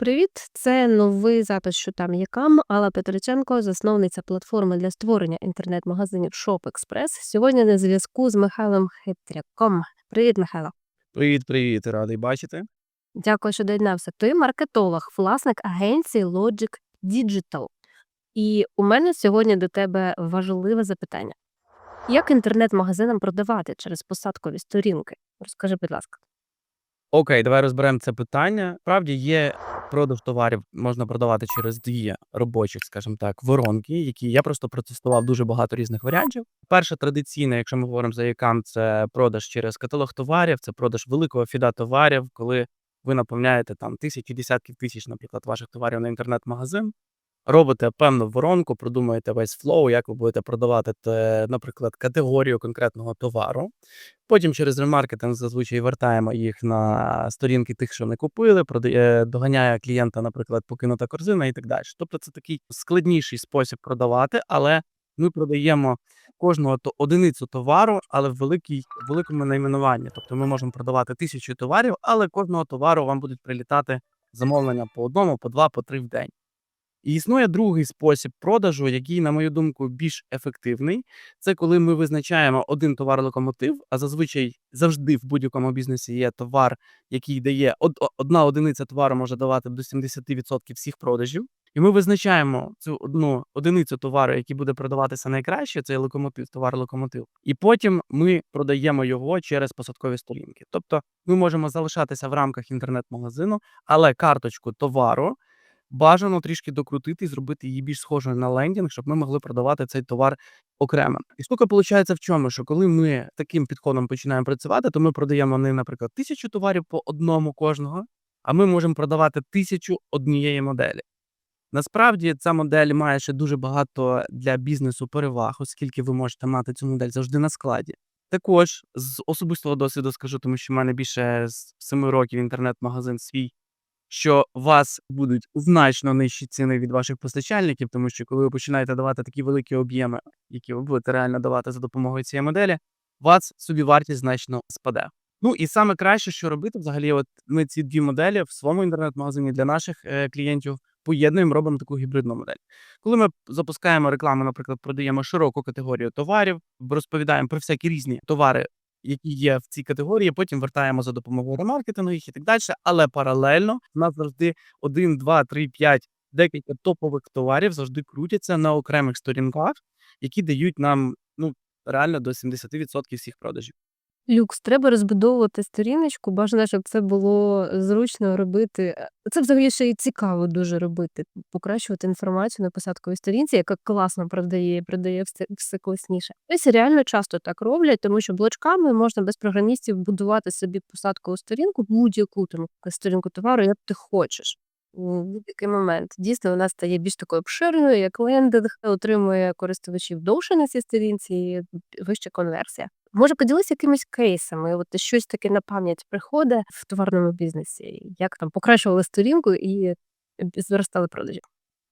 Привіт! Це новий запис «Що там є кам». Алла Петриченко, засновниця платформи для створення інтернет-магазинів ShopExpress. Сьогодні на зв'язку з Михайлом Хитряком. Привіт, Михайло. Привіт, привіт, радий бачити. Дякую, що доєднався. Ти маркетолог, власник агенції Logic Digital. І у мене сьогодні до тебе важливе запитання: як інтернет-магазинам продавати через посадкові сторінки? Розкажи, будь ласка. Окей, давай розберемо це питання. Справді є продаж товарів, можна продавати через дві робочих, скажімо так, воронки, які я просто протестував дуже багато різних варіантів. Перша традиційна, якщо ми говоримо за якам, це продаж через каталог товарів, це продаж великого фіда товарів, коли ви наповняєте там тисячі, десятки тисяч, наприклад, ваших товарів на інтернет-магазин. Робите певну воронку, продумуєте весь флоу, як ви будете продавати, те, наприклад, категорію конкретного товару. Потім через ремаркетинг зазвичай вертаємо їх на сторінки тих, що не купили, продає, доганяє клієнта, наприклад, покинута корзина і так далі. Тобто це такий складніший спосіб продавати, але ми продаємо кожного то одиницю товару, але в великій, великому найменуванні. Тобто ми можемо продавати тисячу товарів, але кожного товару вам будуть прилітати замовлення по одному, по два, по три в день. І існує другий спосіб продажу, який, на мою думку, більш ефективний. Це коли ми визначаємо один товар-локомотив, а зазвичай завжди в будь-якому бізнесі є товар, який дає од- одна одиниця товару може давати до 70% всіх продажів. І ми визначаємо цю одну одиницю товару, який буде продаватися найкраще, це локомотив, товар-локомотив. І потім ми продаємо його через посадкові сторінки. Тобто ми можемо залишатися в рамках інтернет-магазину, але карточку товару бажано трішки докрутити і зробити її більш схожою на лендінг, щоб ми могли продавати цей товар окремо. І штука виходить в чому, що коли ми таким підходом починаємо працювати, то ми продаємо не, наприклад, тисячу товарів по одному кожного, а ми можемо продавати тисячу однієї моделі. Насправді ця модель має ще дуже багато для бізнесу переваг, оскільки ви можете мати цю модель завжди на складі. Також з особистого досвіду скажу, тому що в мене більше з 7 років інтернет-магазин свій що вас будуть значно нижчі ціни від ваших постачальників, тому що коли ви починаєте давати такі великі об'єми, які ви будете реально давати за допомогою цієї моделі, вас собівартість значно спаде. Ну і саме краще, що робити, взагалі, от ми ці дві моделі в своєму інтернет-магазині для наших е, клієнтів поєднуємо, робимо таку гібридну модель. Коли ми запускаємо рекламу, наприклад, продаємо широку категорію товарів, розповідаємо про всякі різні товари, які є в цій категорії, потім вертаємо за допомогою ремаркетингу їх і так далі. Але паралельно в нас завжди 1, 2, 3, 5, декілька топових товарів завжди крутяться на окремих сторінках, які дають нам ну реально до 70% всіх продажів. Люкс, треба розбудовувати сторіночку, бажано, щоб це було зручно робити. Е, Це взагалі ще й цікаво дуже робити, покращувати інформацію на посадковій сторінці, яка класно продає, продає все, все класніше. Ось реально часто так роблять, тому що блочками можна без програмістів будувати собі посадкову сторінку, будь-яку там сторінку товару, як ти хочеш. У будь-який момент дійсно вона стає більш такою обширною, як лендинг, отримує користувачів довше на цій сторінці, і вища конверсія. Може, поділися якимись кейсами, от щось таке на пам'ять приходить в товарному бізнесі, як там покращували сторінку і зростали продажі.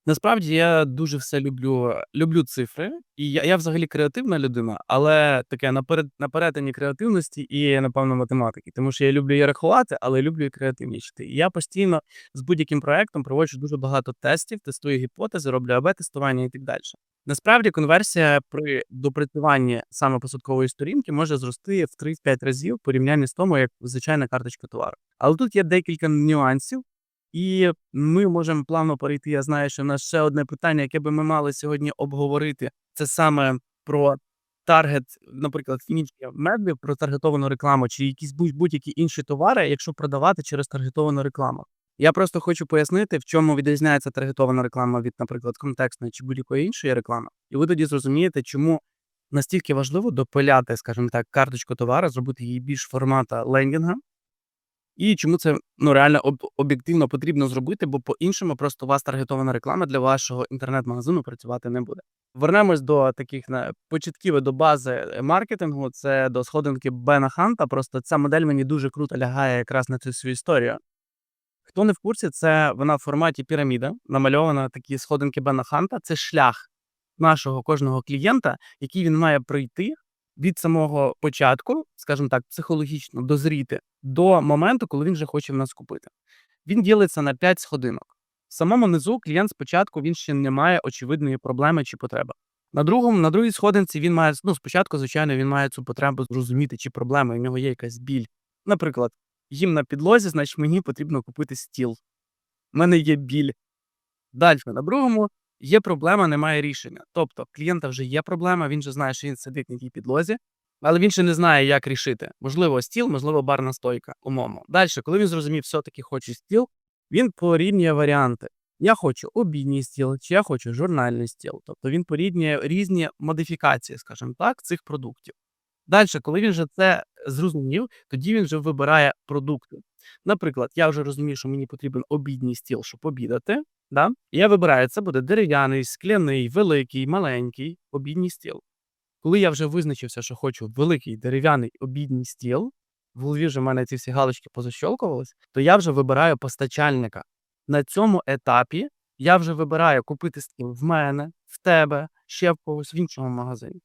Насправді я дуже все люблю, люблю цифри, і я, я взагалі креативна людина, але таке на, перед, на перетині креативності і, напевно, математики. Тому що я люблю і рахувати, але люблю і креативнічити. І я постійно з будь-яким проектом проводжу дуже багато тестів, тестую гіпотези, роблю АБ-тестування і так далі. Насправді конверсія при допрацюванні саме посадкової сторінки може зрости в 3-5 разів в порівнянні з тому, як звичайна карточка товару. Але тут є декілька нюансів, і ми можемо плавно перейти. Я знаю, що в нас ще одне питання, яке би ми мали сьогодні обговорити, це саме про таргет, наприклад, фінічних медвів, про таргетовану рекламу, чи якісь будь- будь-які інші товари, якщо продавати через таргетовану рекламу. Я просто хочу пояснити, в чому відрізняється таргетована реклама від, наприклад, контекстної чи будь-якої іншої реклами. І ви тоді зрозумієте, чому настільки важливо допиляти, скажімо так, карточку товару, зробити її більш формата лендінга, і чому це ну реально об, об'єктивно потрібно зробити, бо по-іншому просто у вас таргетована реклама для вашого інтернет-магазину працювати не буде. Вернемось до таких початків до бази е, маркетингу. Це до сходинки Бена Ханта. Просто ця модель мені дуже круто лягає якраз на цю свою історію. Хто не в курсі, це вона в форматі піраміда, намальована такі сходинки Бена Ханта. Це шлях нашого кожного клієнта, який він має пройти від самого початку, скажімо так, психологічно дозріти до моменту, коли він вже хоче в нас купити. він ділиться на 5 сходинок. В самому низу клієнт спочатку він ще не має очевидної проблеми чи потреби. На другому, на другій сходинці він має ну, спочатку, звичайно, він має цю потребу зрозуміти, чи проблема, у нього є якась біль. Наприклад, їм на підлозі, значить мені потрібно купити стіл. У мене є біль. Далі, на другому є проблема, немає рішення. Тобто, клієнта вже є проблема, він же знає, що він сидить на тій підлозі, але він ще не знає, як рішити. Можливо, стіл, можливо, барна стойка, умовно. Далі, коли він зрозумів, все-таки хочу стіл, він порівнює варіанти. Я хочу обідній стіл, чи я хочу журнальний стіл. Тобто він порівнює різні модифікації, скажімо так, цих продуктів. Далі, коли він вже це зрозумів, тоді він вже вибирає продукти. Наприклад, я вже розумію, що мені потрібен обідній стіл, щоб обідати. Да? Я вибираю, це буде дерев'яний, скляний, великий, маленький обідній стіл. Коли я вже визначився, що хочу великий дерев'яний обідній стіл, в голові вже в мене ці всі галочки позащолкувались, то я вже вибираю постачальника. На цьому етапі я вже вибираю купити стіл в мене, в тебе, ще в когось в іншому магазині.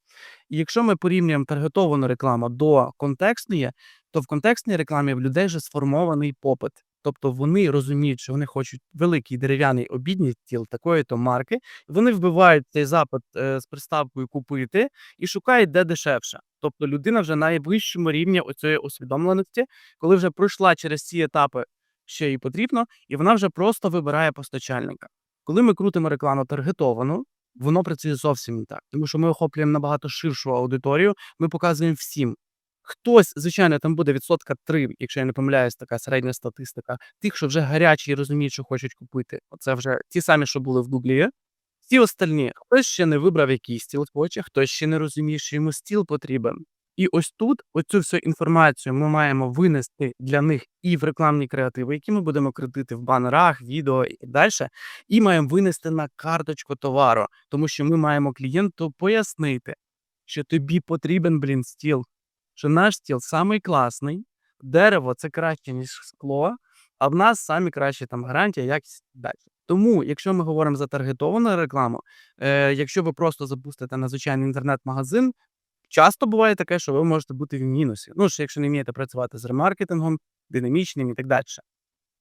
І якщо ми порівнюємо таргетовану рекламу до контекстної, то в контекстній рекламі в людей вже сформований попит. Тобто вони розуміють, що вони хочуть великий дерев'яний обідній стіл такої-то марки. Вони вбивають цей запит е, з приставкою купити і шукають де дешевше. Тобто людина вже на найвищому рівні оцієї усвідомленості, коли вже пройшла через ці етапи, що їй потрібно, і вона вже просто вибирає постачальника. Коли ми крутимо рекламу таргетовану, воно працює зовсім не так, тому що ми охоплюємо набагато ширшу аудиторію, ми показуємо всім. Хтось, звичайно, там буде відсотка 3, якщо я не помиляюсь, така середня статистика. Тих, що вже гарячі і розуміють, що хочуть купити. Оце вже ті самі, що були в Гуглі. Всі остальні, хтось ще не вибрав, який стіл хоче, хтось ще не розуміє, що йому стіл потрібен. І ось тут оцю всю інформацію ми маємо винести для них і в рекламні креативи, які ми будемо крутити в банерах, відео і далі, і маємо винести на карточку товару, тому що ми маємо клієнту пояснити, що тобі потрібен блін стіл, що наш стіл самий класний, дерево це краще, ніж скло, а в нас самі кращі там гарантія, якість далі. Тому, якщо ми говоримо за таргетовану рекламу, е, якщо ви просто запустите на звичайний інтернет-магазин, часто буває таке, що ви можете бути в мінусі. Ну, що якщо не вмієте працювати з ремаркетингом, динамічним і так далі.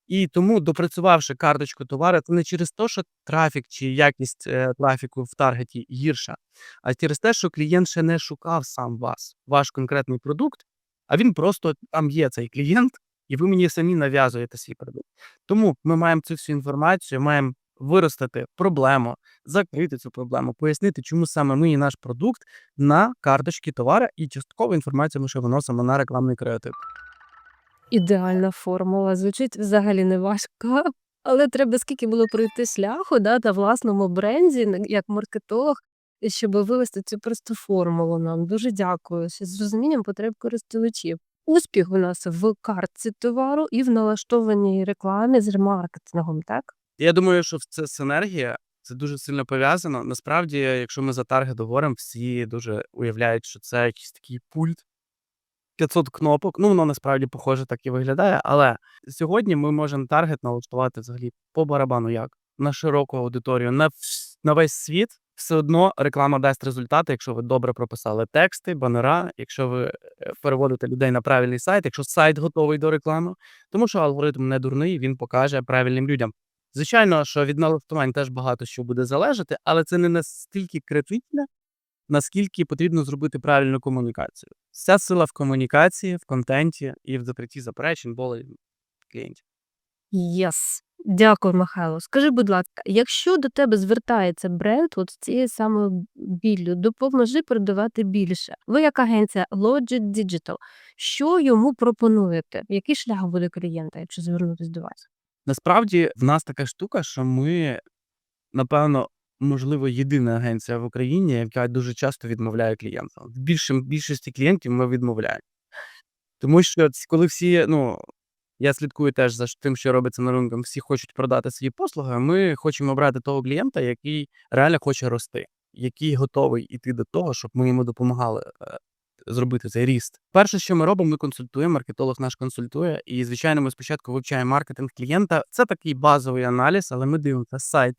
І тому, допрацювавши карточку товару, це не через те, що трафік чи якість е, трафіку в таргеті гірша, а через те, що клієнт ще не шукав сам вас, ваш конкретний продукт, а він просто там є цей клієнт, і ви мені самі нав'язуєте свій продукт. Тому ми маємо цю всю інформацію, маємо виростити проблему, закрити цю проблему, пояснити, чому саме ми і наш продукт на карточці товара, і часткову інформацію ми ще виносимо на рекламний креатив. Ідеальна формула. Звучить взагалі не важко, але треба скільки було пройти шляху да, на власному бренді, як маркетолог, щоб вивести цю просту формулу нам. Дуже дякую. З розумінням потреб користувачів. Успіх у нас в картці товару і в налаштованій рекламі з ремаркетингом, так? Я думаю, що це синергія, це дуже сильно пов'язано. Насправді, якщо ми за таргет говоримо, всі дуже уявляють, що це якийсь такий пульт. 500 кнопок. Ну, воно насправді похоже так і виглядає. Але сьогодні ми можемо таргет налаштувати взагалі по барабану як на широку аудиторію, на, на весь світ. Все одно реклама дасть результати, якщо ви добре прописали тексти, банера, якщо ви е, переводите людей на правильний сайт, якщо сайт готовий до реклами, тому що алгоритм не дурний, він покаже правильним людям. Звичайно, що від налаштувань теж багато що буде залежати, але це не настільки критичне, наскільки потрібно зробити правильну комунікацію. Вся сила в комунікації, в контенті і в закритті заперечень болей клієнтів. Єс. Дякую, Михайло. Скажи, будь ласка, якщо до тебе звертається бренд от з цією самою біллю, допоможи продавати більше. Ви як агенція Logic Digital, що йому пропонуєте? Який шлях буде клієнта, якщо звернутися до вас? Насправді в нас така штука, що ми, напевно, можливо, єдина агенція в Україні, яка дуже часто відмовляє клієнтам. В більшим більшості клієнтів ми відмовляємо. Тому що коли всі, ну я слідкую теж за тим, що робиться на ринку, всі хочуть продати свої послуги. Ми хочемо брати того клієнта, який реально хоче рости, який готовий іти до того, щоб ми йому допомагали е, зробити цей ріст. Перше, що ми робимо, ми консультуємо. Маркетолог наш консультує. І, звичайно, ми спочатку вивчаємо маркетинг клієнта. Це такий базовий аналіз, але ми дивимося сайт,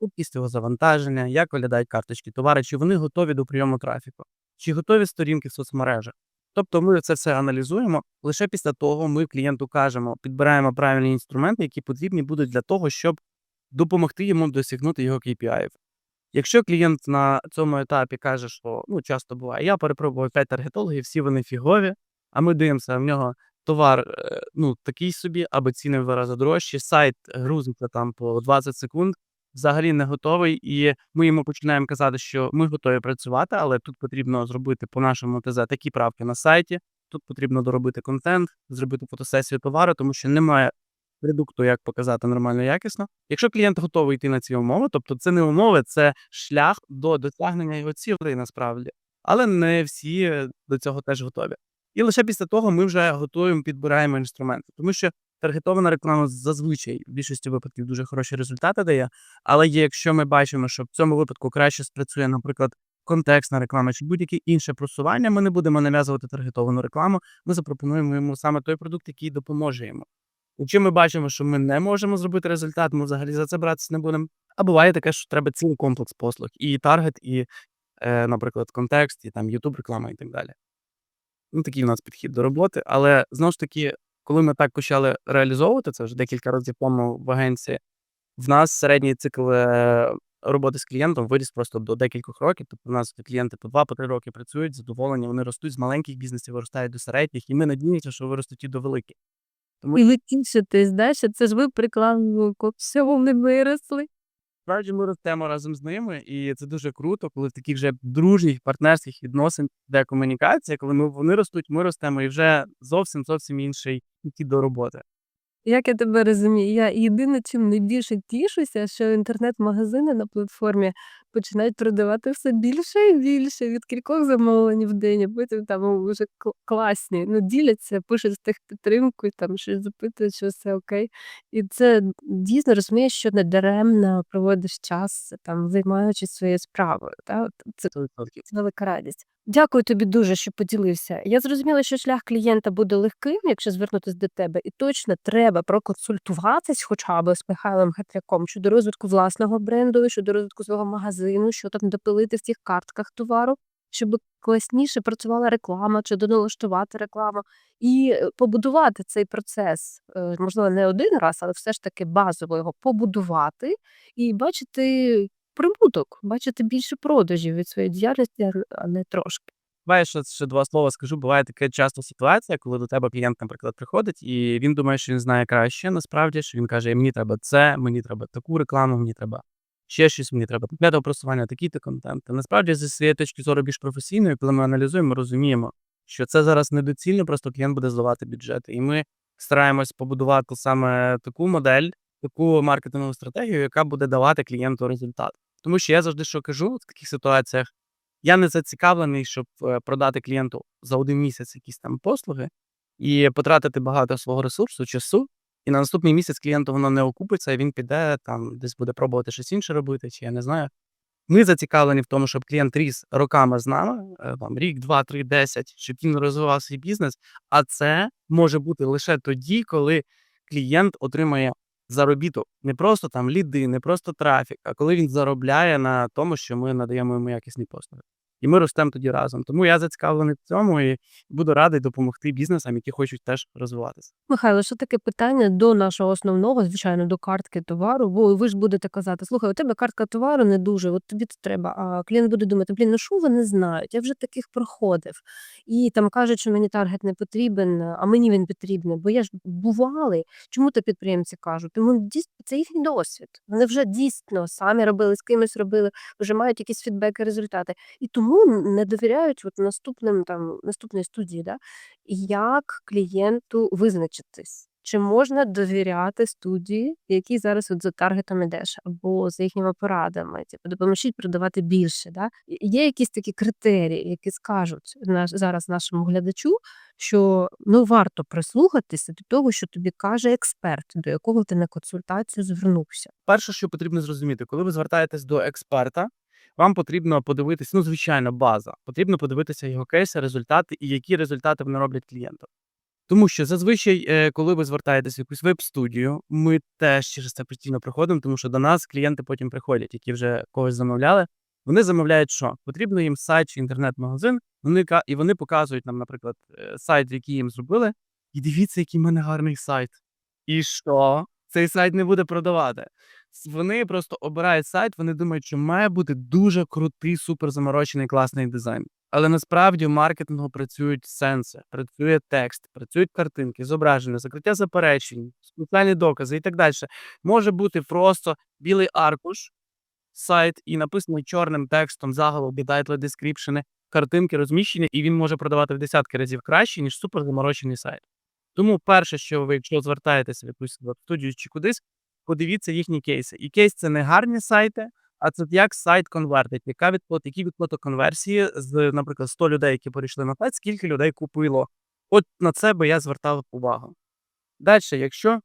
кількість його завантаження, як виглядають карточки товари, чи вони готові до прийому трафіку, чи готові сторінки в соцмережах. Тобто ми це все аналізуємо. Лише після того ми клієнту кажемо, підбираємо правильні інструменти, які потрібні будуть для того, щоб допомогти йому досягнути його KPI. Якщо клієнт на цьому етапі каже, що ну часто буває, я перепробував 5 таргетологів, всі вони фігові, а ми дивимося, в нього товар е, ну такий собі, або ціни в рази дорожчі, сайт грузиться там по 20 секунд, взагалі не готовий, і ми йому починаємо казати, що ми готові працювати, але тут потрібно зробити по нашому ТЗ такі правки на сайті. Тут потрібно доробити контент, зробити фотосесію товару, тому що немає продукту, як показати нормально якісно. Якщо клієнт готовий йти на ці умови, тобто це не умови, це шлях до досягнення його цілей насправді. Але не всі до цього теж готові. І лише після того ми вже готуємо, підбираємо інструменти, тому що таргетована реклама зазвичай в більшості випадків дуже хороші результати дає. Але якщо ми бачимо, що в цьому випадку краще спрацює, наприклад, контекстна реклама чи будь-яке інше просування, ми не будемо нав'язувати таргетовану рекламу. Ми запропонуємо йому саме той продукт, який допоможе йому. Якщо ми бачимо, що ми не можемо зробити результат, ми взагалі за це братися не будемо. А буває таке, що треба цілий комплекс послуг, і таргет, і, е, наприклад, контекст, і там YouTube реклама і так далі. Ну, такий у нас підхід до роботи. Але знову ж таки, коли ми так почали реалізовувати це вже декілька разів тому в агенції, в нас середній цикл е, роботи з клієнтом виріс просто до декількох років. Тобто, у нас клієнти по 2-3 роки працюють, задоволені, вони ростуть з маленьких бізнесів, виростають до середніх, і ми надіємося, що виростуть і до великих. Тому І ви тішитесь, да, що це ж ви прикладно ко всьому не виросли. Справді ми ростемо разом з ними, і це дуже круто, коли в таких вже дружніх партнерських відносин де комунікація, коли ми вони ростуть, ми ростемо, і вже зовсім зовсім інший підхід до роботи. Як я тебе розумію, я єдине, чим найбільше тішуся, що інтернет-магазини на платформі починають продавати все більше і більше від кількох замовлень в день, а потім там вже класні. Ну, діляться, пишуть з тих підтримку, там щось запитують, що все окей. І це дійсно розумієш, що не даремно проводиш час, там займаючись своєю справою. Та? Це це велика радість. Дякую тобі дуже, що поділився. Я зрозуміла, що шлях клієнта буде легким, якщо звернутися до тебе, і точно треба проконсультуватись хоча б з Михайлом Хатряком щодо розвитку власного бренду, щодо розвитку свого магазину, що там допилити в тих картках товару, щоб класніше працювала реклама, чи доналаштувати рекламу, і е, побудувати цей процес. Е, Можливо, не один раз, але все ж таки базово його побудувати і бачити прибуток, бачити більше продажів від своєї діяльності, а- не трошки. Буває, ще два слова скажу. Буває така часто ситуація, коли до тебе клієнт, наприклад, приходить, і він думає, що він знає краще. Насправді, що він каже: мені треба це, мені треба таку рекламу, мені треба ще щось, мені треба таке просування, такий-то контент. Насправді, зі своєї точки зору більш професійної, коли ми аналізуємо, розуміємо, що це зараз недоцільно, просто клієнт буде зливати бюджети. І ми стараємось побудувати саме таку модель, таку маркетингову стратегію, яка буде давати клієнту результат. Тому що я завжди що кажу в таких ситуаціях. Я не зацікавлений, щоб е, продати клієнту за один місяць якісь там послуги і потратити багато свого ресурсу, часу. І на наступний місяць клієнту воно не окупиться, і він піде там, десь буде пробувати щось інше робити, чи я не знаю. Ми зацікавлені в тому, щоб клієнт ріс роками з нами, е, там рік, два, три, десять, щоб він розвивав свій бізнес. А це може бути лише тоді, коли клієнт отримає заробіток. Не просто там ліди, не просто трафік, а коли він заробляє на тому, що ми надаємо йому якісні послуги. І ми ростемо тоді разом. Тому я зацікавлений в цьому і буду радий допомогти бізнесам, які хочуть теж розвиватися. Михайло, що таке питання до нашого основного, звичайно, до картки товару, бо ви ж будете казати, слухай, у тебе картка товару не дуже, от тобі це треба. А клієнт буде думати, блін, ну що вони знають? Я вже таких проходив. І там кажуть, що мені таргет не потрібен, а мені він потрібен, бо я ж бували. Чому то підприємці кажуть? Тому дійсно це їхній досвід. Вони вже дійсно самі робили, з кимось робили, вже мають якісь фідбеки, результати. І тому не довіряють от наступним там наступної студії, да? як клієнту визначитись, чи можна довіряти студії, які зараз от за таргетом ідеш, або за їхніми порадами, типу, допоможіть продавати більше. Да? Є якісь такі критерії, які скажуть наш, зараз нашому глядачу, що ну варто прислухатися до того, що тобі каже експерт, до якого ти на консультацію звернувся. Перше, що потрібно зрозуміти, коли ви звертаєтесь до експерта, вам потрібно подивитися, ну, звичайно, база. Потрібно подивитися його кейси, результати і які результати вони роблять клієнту. Тому що зазвичай, е, коли ви звертаєтесь в якусь веб-студію, ми теж через це постійно проходимо, тому що до нас клієнти потім приходять, які вже когось замовляли. Вони замовляють що? Потрібно їм сайт чи інтернет-магазин. Вони і вони показують нам, наприклад, е, сайт, який їм зробили. І дивіться, який в мене гарний сайт. І що? Цей сайт не буде продавати. Вони просто обирають сайт, вони думають, що має бути дуже крутий, супер заморочений, класний дизайн. Але насправді в маркетингу працюють сенси, працює текст, працюють картинки, зображення, закриття заперечень, спеціальні докази і так далі. Може бути просто білий аркуш, сайт, і написано чорним текстом заголовки, тайтли, дескріпшени, картинки розміщені, і він може продавати в десятки разів краще, ніж супер заморочений сайт. Тому перше, що ви, якщо звертаєтеся в якусь студію чи кудись, подивіться їхні кейси. І кейс це не гарні сайти, а це як сайт конвертить, яка відплата, які відплата конверсії з, наприклад, 100 людей, які перейшли на сайт, скільки людей купило. От на це би я звертав увагу. Далі, якщо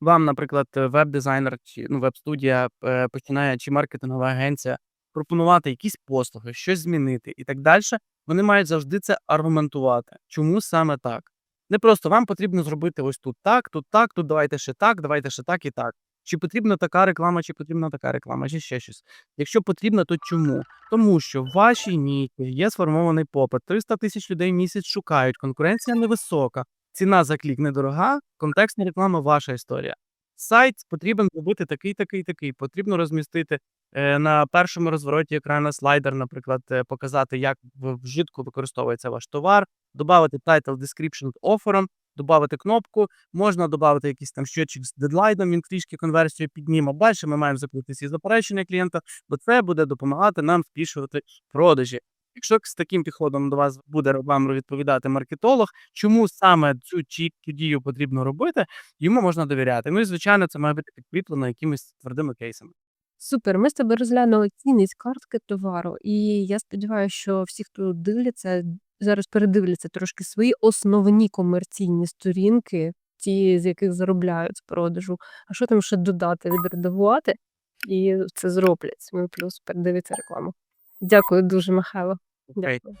вам, наприклад, веб-дизайнер чи ну, веб-студія е, починає чи маркетингова агенція пропонувати якісь послуги, щось змінити і так далі, вони мають завжди це аргументувати. Чому саме так? Не просто вам потрібно зробити ось тут так, тут так, тут давайте ще так, давайте ще так і так. Чи потрібна така реклама, чи потрібна така реклама, чи ще щось. Якщо потрібно, то чому? Тому що в вашій ніті є сформований попит. 300 тисяч людей в місяць шукають, конкуренція невисока, ціна за клік недорога, контекстна реклама ваша історія. Сайт потрібен зробити такий, такий, такий. Потрібно розмістити е, на першому розвороті екрана слайдер, наприклад, е, показати, як в вжитку використовується ваш товар, додати title description офером, додати кнопку, можна додати якийсь там щочик з дедлайном, він трішки конверсію підніме. Далі ми маємо закрити всі заперечення клієнта, бо це буде допомагати нам збільшувати продажі. Якщо з таким підходом до вас буде вам відповідати маркетолог, чому саме цю чи дію потрібно робити, йому можна довіряти. Ну і звичайно, це має бути підкріплено якимись твердими кейсами. Супер. Ми з тобою розглянули цінність картки товару, і я сподіваюся, що всі, хто дивляться, зараз передивляться трошки свої основні комерційні сторінки, ті, з яких заробляють з продажу. А що там ще додати, відредагувати, і це зроблять. Ми плюс передивиться рекламу. Дякую дуже, Михайло. Дякую.